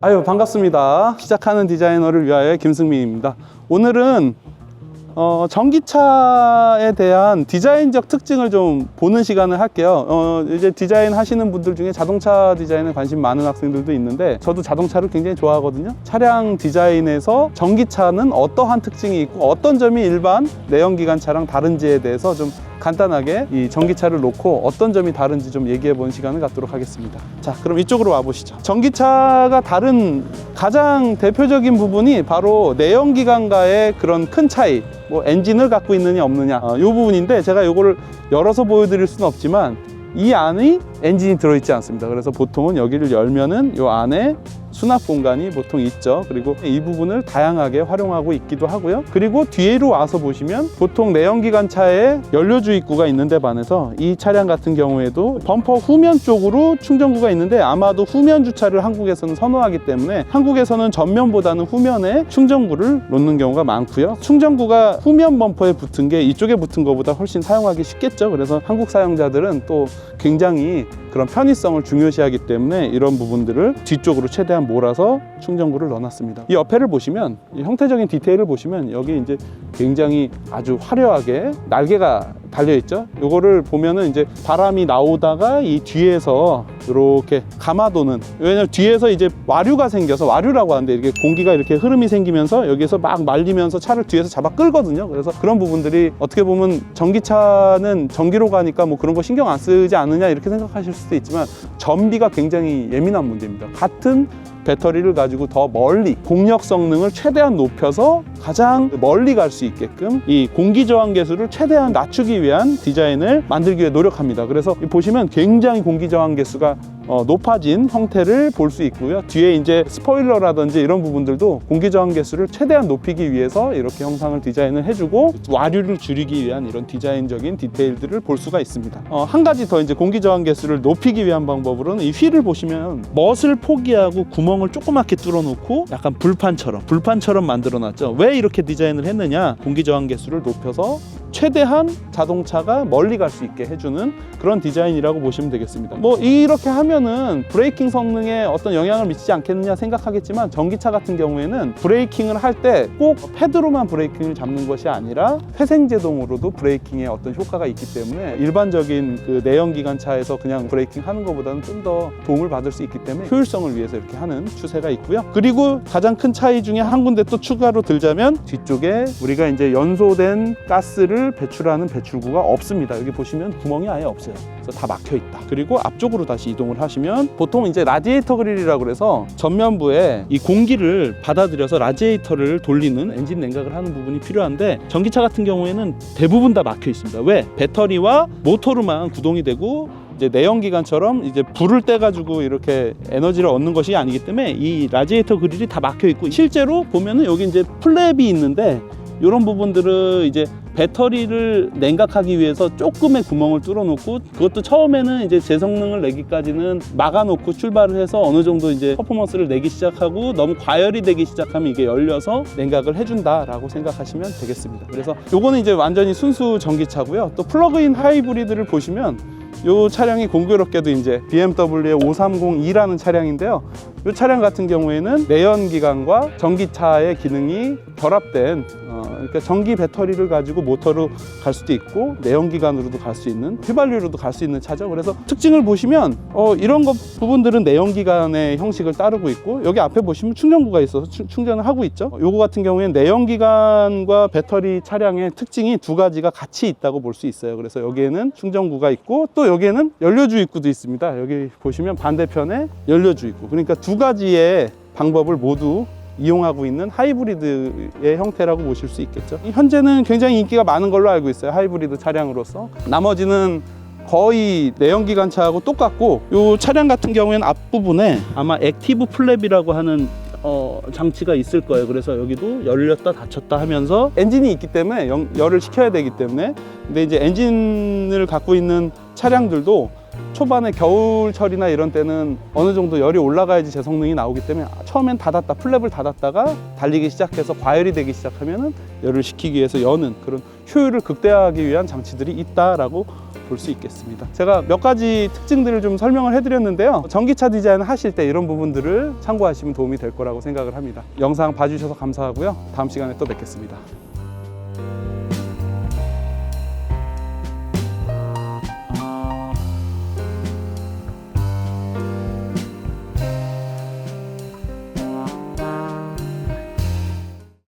아유 반갑습니다. 시작하는 디자이너를 위하여 김승민입니다. 오늘은 어, 전기차에 대한 디자인적 특징을 좀 보는 시간을 할게요. 어, 이제 디자인 하시는 분들 중에 자동차 디자인에 관심 많은 학생들도 있는데 저도 자동차를 굉장히 좋아하거든요. 차량 디자인에서 전기차는 어떠한 특징이 있고 어떤 점이 일반 내연기관차랑 다른지에 대해서 좀 간단하게 이 전기차를 놓고 어떤 점이 다른지 좀 얘기해 보는 시간을 갖도록 하겠습니다. 자, 그럼 이쪽으로 와 보시죠. 전기차가 다른 가장 대표적인 부분이 바로 내연기관과의 그런 큰 차이, 뭐 엔진을 갖고 있느냐 없느냐 어, 이 부분인데 제가 이거를 열어서 보여드릴 수는 없지만 이 안이 엔진이 들어있지 않습니다. 그래서 보통은 여기를 열면은 이 안에 수납 공간이 보통 있죠. 그리고 이 부분을 다양하게 활용하고 있기도 하고요. 그리고 뒤로 와서 보시면 보통 내연기관 차에 연료주 입구가 있는데 반해서 이 차량 같은 경우에도 범퍼 후면 쪽으로 충전구가 있는데 아마도 후면 주차를 한국에서는 선호하기 때문에 한국에서는 전면보다는 후면에 충전구를 놓는 경우가 많고요. 충전구가 후면 범퍼에 붙은 게 이쪽에 붙은 것보다 훨씬 사용하기 쉽겠죠. 그래서 한국 사용자들은 또 굉장히 그런 편의성을 중요시하기 때문에 이런 부분들을 뒤쪽으로 최대한 몰아서 충전구를 넣어놨습니다. 이 옆에를 보시면 이 형태적인 디테일을 보시면 여기 이제 굉장히 아주 화려하게 날개가 달려 있죠. 요거를 보면은 이제 바람이 나오다가 이 뒤에서 이렇게 감아도는 왜냐면 뒤에서 이제 와류가 생겨서 와류라고 하는데 이렇게 공기가 이렇게 흐름이 생기면서 여기서 막 말리면서 차를 뒤에서 잡아 끌거든요. 그래서 그런 부분들이 어떻게 보면 전기차는 전기로 가니까 뭐 그런 거 신경 안 쓰지 않느냐 이렇게 생각하실 수도 있지만 전비가 굉장히 예민한 문제입니다. 같은 배터리를 가지고 더 멀리 공력 성능을 최대한 높여서 가장 멀리 갈 수 있게끔 이 공기 저항 계수를 최대한 낮추기 위한 디자인을 만들기 위해 노력합니다. 그래서 보시면 굉장히 공기 저항 계수가 어, 높아진 형태를 볼 수 있고요. 뒤에 이제 스포일러라든지 이런 부분들도 공기 저항 계수를 최대한 높이기 위해서 이렇게 형상을 디자인을 해주고 와류를 줄이기 위한 이런 디자인적인 디테일들을 볼 수가 있습니다. 어, 한 가지 더 이제 공기 저항 계수를 높이기 위한 방법으로는 이 휠을 보시면 멋을 포기하고 구멍을 조그맣게 뚫어놓고 약간 불판처럼 불판처럼 만들어놨죠. 왜 이렇게 디자인을 했느냐? 공기 저항 계수를 높여서 최대한 자동차가 멀리 갈 수 있게 해주는 그런 디자인이라고 보시면 되겠습니다. 뭐 이렇게 하면은 브레이킹 성능에 어떤 영향을 미치지 않겠느냐 생각하겠지만 전기차 같은 경우에는 브레이킹을 할 때 꼭 패드로만 브레이킹을 잡는 것이 아니라 회생제동으로도 브레이킹에 어떤 효과가 있기 때문에 일반적인 그 내연기관차에서 그냥 브레이킹 하는 것보다는 좀 더 도움을 받을 수 있기 때문에 효율성을 위해서 이렇게 하는 추세가 있고요. 그리고 가장 큰 차이 중에 한 군데 또 추가로 들자면 뒤쪽에 우리가 이제 연소된 가스를 배출하는 배출구가 없습니다. 여기 보시면 구멍이 아예 없어요. 그래서 다 막혀 있다. 그리고 앞쪽으로 다시 이동을 하시면 보통 이제 라디에이터 그릴이라고 그래서 전면부에 이 공기를 받아들여서 라디에이터를 돌리는 엔진 냉각을 하는 부분이 필요한데 전기차 같은 경우에는 대부분 다 막혀 있습니다. 왜? 배터리와 모터로만 구동이 되고 이제 내연기관처럼 이제 불을 떼 가지고 이렇게 에너지를 얻는 것이 아니기 때문에 이 라디에이터 그릴이 다 막혀 있고 실제로 보면은 여기 이제 플랩이 있는데 이런 부분들은 이제 배터리를 냉각하기 위해서 조금의 구멍을 뚫어 놓고 그것도 처음에는 이제 제 성능을 내기까지는 막아 놓고 출발을 해서 어느 정도 이제 퍼포먼스를 내기 시작하고 너무 과열이 되기 시작하면 이게 열려서 냉각을 해준다 라고 생각하시면 되겠습니다. 그래서 요거는 이제 완전히 순수 전기차고요. 또 플러그인 하이브리드를 보시면 이 차량이 공교롭게도 이제 BMW의 530i라는 차량인데요. 이 차량 같은 경우에는 내연기관과 전기차의 기능이 결합된 어, 그러니까 전기 배터리를 가지고 모터로 갈 수도 있고 내연기관으로도 갈 수 있는 휘발유로도 갈 수 있는 차죠. 그래서 특징을 보시면 어, 이런 것 부분들은 내연기관의 형식을 따르고 있고 여기 앞에 보시면 충전구가 있어서 충, 충전을 하고 있죠. 어, 요거 같은 경우에는 내연기관과 배터리 차량의 특징이 두 가지가 같이 있다고 볼 수 있어요. 그래서 여기에는 충전구가 있고 또 여기에는 연료주 입구도 있습니다. 여기 보시면 반대편에 연료주 입구. 그러니까 두 가지의 방법을 모두 이용하고 있는 하이브리드의 형태라고 보실 수 있겠죠. 현재는 굉장히 인기가 많은 걸로 알고 있어요. 하이브리드 차량으로서. 나머지는 거의 내연기관차하고 똑같고 이 차량 같은 경우에는 앞부분에 아마 액티브 플랩이라고 하는 어, 장치가 있을 거예요. 그래서 여기도 열렸다 닫혔다 하면서 엔진이 있기 때문에 영- 열을 식혀야 되기 때문에 근데 이제 엔진을 갖고 있는 차량들도 초반에 겨울철이나 이런 때는 어느 정도 열이 올라가야지 제 성능이 나오기 때문에 처음엔 닫았다 플랩을 닫았다가 달리기 시작해서 과열이 되기 시작하면은 열을 식히기 위해서 여는 그런 효율을 극대화하기 위한 장치들이 있다라고 볼 수 있겠습니다. 제가 몇 가지 특징들을 좀 설명을 해드렸는데요. 전기차 디자인 하실 때 이런 부분들을 참고하시면 도움이 될 거라고 생각을 합니다. 영상 봐주셔서 감사하고요. 다음 시간에 또 뵙겠습니다.